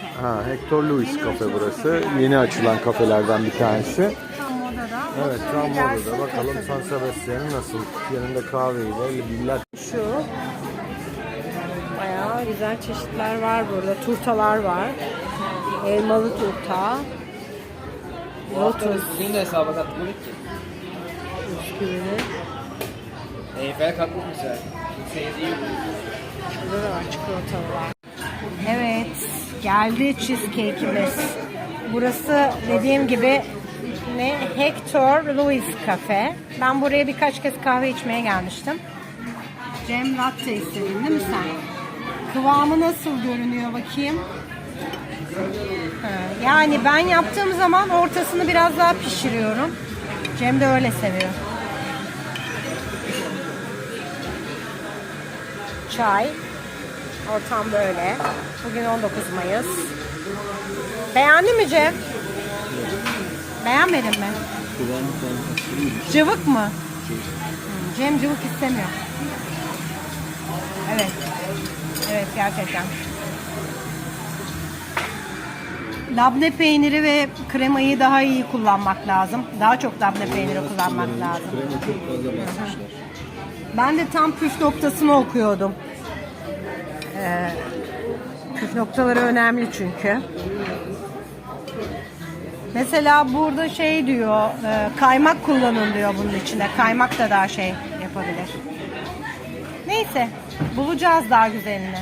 kafe. Ha, Hector Louis Yeni kafe açılan burası. Yeni açılan kafelerden bir tanesi. Tam modada. Evet tam orada. Bakalım. San Sebastian'ın nasıl? Yanında kahveyle, biller. Şu. Bayağı güzel çeşitler var burada. Turtalar var. Elmalı turta. Lotus Bugün de hesaba katmadık ki. bisküvili. Eyfel katmış mesela. Seyirciyi Burada da var çikolatalı var. Geldi cheesecake'imiz. Burası dediğim gibi ne Hector Louis Cafe. Ben buraya birkaç kez kahve içmeye gelmiştim. Cem latte istedin değil mi sen? Kıvamı nasıl görünüyor bakayım? Ha, yani ben yaptığım zaman ortasını biraz daha pişiriyorum. Cem de öyle seviyor. Çay. Ortam böyle. Bugün 19 Mayıs. Beğendin mi Cem? Beğenmedin mi? Cıvık mı? Hmm, Cem cıvık istemiyor. Evet. Evet gerçekten. Labne peyniri ve kremayı daha iyi kullanmak lazım. Daha çok labne peyniri kullanmak lazım. Ben de tam püf noktasını okuyordum. Ee, püf noktaları önemli çünkü. Mesela burada şey diyor, e, kaymak kullanın diyor bunun içinde. Kaymak da daha şey yapabilir. Neyse, bulacağız daha güzelini.